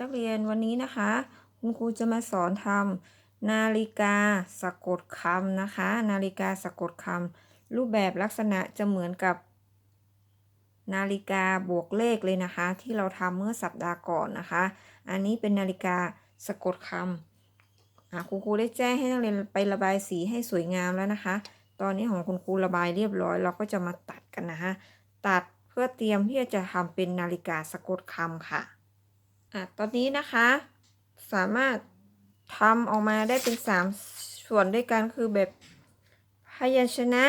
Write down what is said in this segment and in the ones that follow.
นักเรียนวันนี้นะคะ คุณครูจะมาสอนทำนาฬิกาสะกดคำนะคะ นาฬิกาสะกดคำรูปแบบลักษณะจะเหมือนกับ นาฬิกาบวกเลขเลยนะคะ ที่เราทำเมื่อสัปดาห์ก่อนนะคะ อันนี้เป็นนาฬิกาสะกดคำคุณครูได้แจ้งให้นักเรียนไประบายสีให้สวยงามแล้วนะคะ ตอนนี้ของคุณครูระบายเรียบร้อย เราก็จะมาตัดกันนะคะ ตัดเพื่อเตรียมที่จะทำเป็นนาฬิกาสะกดคำค่ะ อะตอนนี้นะคะ สามารถทำออกมาได้เป็น3ส่วนด้วยกันคือแบบพยัญชนะ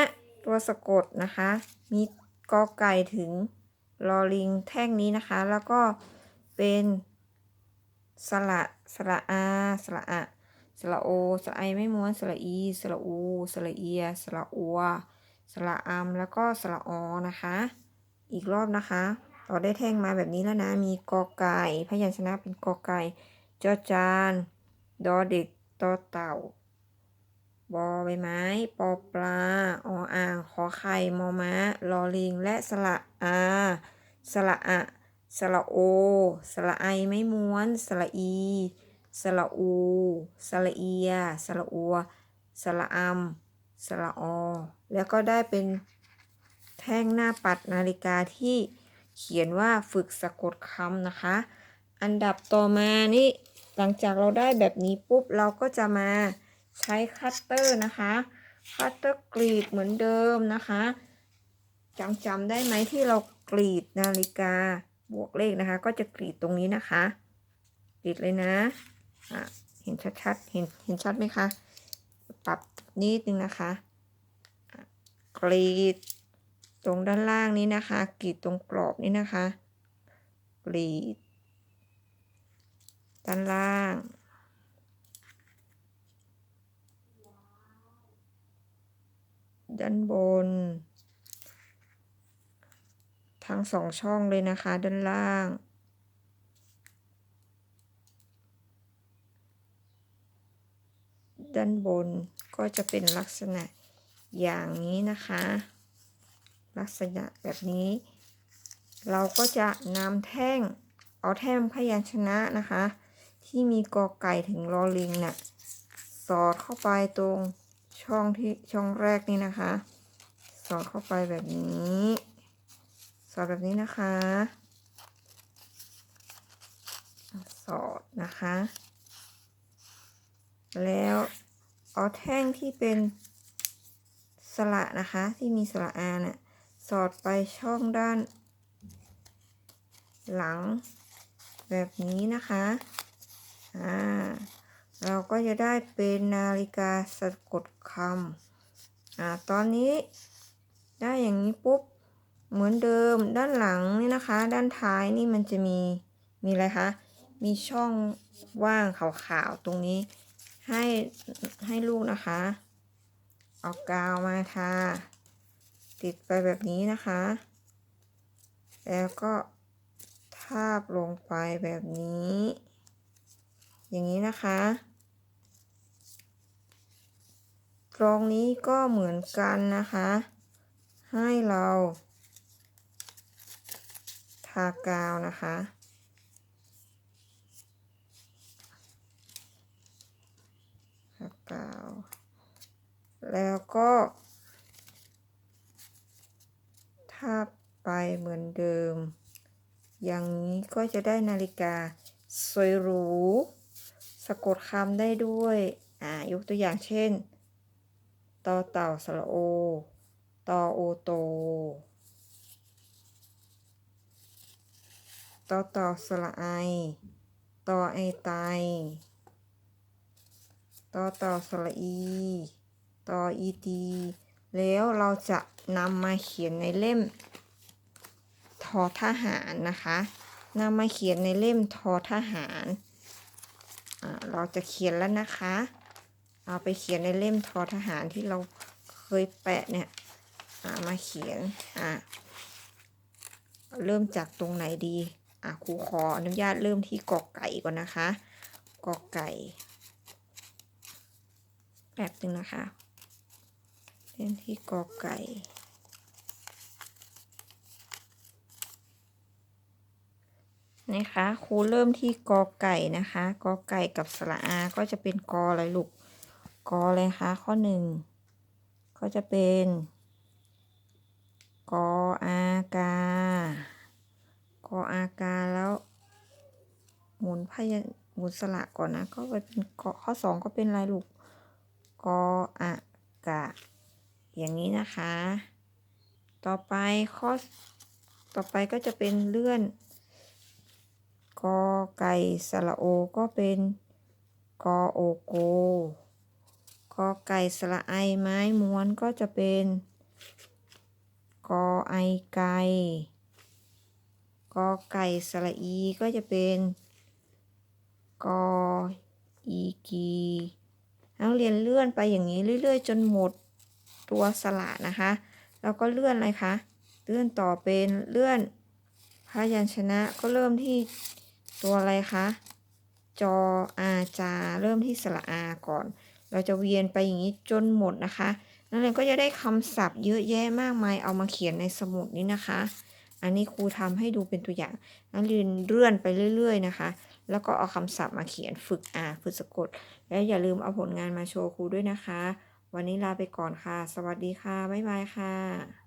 ตัวสะกดนะคะ มีกอไก่ถึงลอลิงแท่งนี้นะคะ แล้วก็เป็นสระสระอาสระอะสระโอสระไอไม่ม้วนสระอีสระอูสระเอียสระอัวสระอัมแล้วก็สระอนะคะ อีกรอบนะคะ เราได้แท่งมาแบบนี้แล้วนะ มีกอไก่พยัญชนะเป็นกอไก่จอจานดอเด็กตอเต่า บอใบไม้ ปอปลา ออ่าง ขอไข่ มอม้า ลอลิง และสระอาสระอะสระโอสระไอไม่ม้วนสระอีสระอูสระเอียสระอัวสระอัมสระอ แล้วก็ได้เป็นแท่งหน้าปัดนาฬิกาที่ เขียนว่าฝึกสะกดคำนะคะ อันดับต่อมานี่หลังจากเราได้แบบนี้ปุ๊บเราก็จะมาใช้คัตเตอร์นะคะคัตเตอร์กรีดเหมือนเดิมนะคะจำจำได้ไหมที่เรากรีดนาฬิกาบวกเลขนะคะ ก็จะกรีดตรงนี้นะคะ กรีดเลยนะะเห็นชัดๆเห็นเห็นชัดไหมคะ ปรับนิดนึงนะคะะกรีด ตรงด้านล่างนี้นะคะกรีดตรงกรอบนี้นะคะ กรีด ด้านล่าง ด้านบน ทั้งสองช่องเลยนะคะ ด้านล่างด้านบนก็จะเป็นลักษณะอย่างนี้นะคะ ลักษณะแบบนี้ เราก็จะนำแท่งเอาแท่งพยัญชนะนะคะ ที่มีกอไก่ถึงลอลิงนะ่ะสอดเข้าไปตรงช่องที่ช่องแรกนี่นะคะ สอดเข้าไปแบบนี้ สอดแบบนี้นะคะ สอดนะคะ แล้วเอาแท่งที่เป็นสระนะคะที่มีสระอาเนะ่ย สอดไปช่องด้าน หลังแบบนี้นะคะอ่าเราก็จะได้เป็นนาฬิกาสะกดคำอ่าตอนนี้ได้อย่างนี้ปุ๊บเหมือนเดิมด้านหลังนี่นะคะ ด้านท้ายนี่มันจะมีมีอะไรคะมีช่องว่างขาวๆตรงนี้ให้ให้ลูกนะคะ เอากาวมาทา ติดไปแบบนี้นะคะ แล้วก็ทาบลงไปแบบนี้ อย่างนี้นะคะ ตรงนี้ก็เหมือนกันนะคะ ให้เราทากาวนะคะทากาว แล้วก็ ทาบไปเหมือนเดิม อย่างนี้ก็จะได้นาฬิกาสวยหรู สะกดคำได้ด้วย อ่ายกตัวอย่างเช่นต่อเต่าสระโอตอโอโตตอเต่าสระไอตอไอไตตอเต่าสระอีตออีตี แล้วเราจะนำมาเขียนในเล่มทอทหารนะคะนำมาเขียนในเล่มทอทหาร เราจะเขียนแล้วนะคะ เอาไปเขียนในเล่มทอทหารที่เราเคยแปะเนี่ยามาเขียนอ่าเริ่มจากตรงไหนดีอ่าครูขออนุญาตเริ่มที่กอกไก่ก่อนนะคะ กอกไก่แบบหนึ่งนะคะ เริ่มที่กอไก่นะคะครูเริ่มที่กอไก่นะคะกอไก่กับสระอา ก็จะเป็นกออะไรลูกกอเลยคะข้อหนึ่งก็จะเป็นกออากากออากาแล้วหมุนพยัญหมุนสระก่อนนะ ก็ไปเป็นกอข้อสองก็เป็นอะไรลูกกออากา อย่างนี้นะคะ ต่อไปข้อต่อไปก็จะเป็นเลื่อนกอไก่สระโอก็เป็นกอโอโกกอไก่สระไอไม้ม้วนก็จะเป็นกอไอไก่กอไก่สระอีก็จะเป็นกออีกีนักเรียนเลื่อนไปอย่างนี้เรื่อย ๆ จนหมด ตัวสระนะคะ แล้วก็เลื่อนอะไรคะเลื่อนต่อเป็นเลื่อนพยัญชนะก็เริ่มที่ตัวอะไรคะจออาจาเริ่มที่สระอาก่อน เราจะเวียนไปอย่างนี้จนหมดนะคะนักเรียนก็จะได้คำศัพท์เยอะแยะมากมายเอามาเขียนในสมุดนี้นะคะ อันนี้ครูทำให้ดูเป็นตัวอย่างนักเรียนเลื่อนไปเรื่อย ๆ นะคะ แล้วก็เอาคำศัพท์มาเขียนฝึกอ่านฝึกสะกด และอย่าลืมเอาผลงานมาโชว์ครูด้วยนะคะ วันนี้ลาไปก่อนค่ะ สวัสดีค่ะ บ๊ายบายค่ะ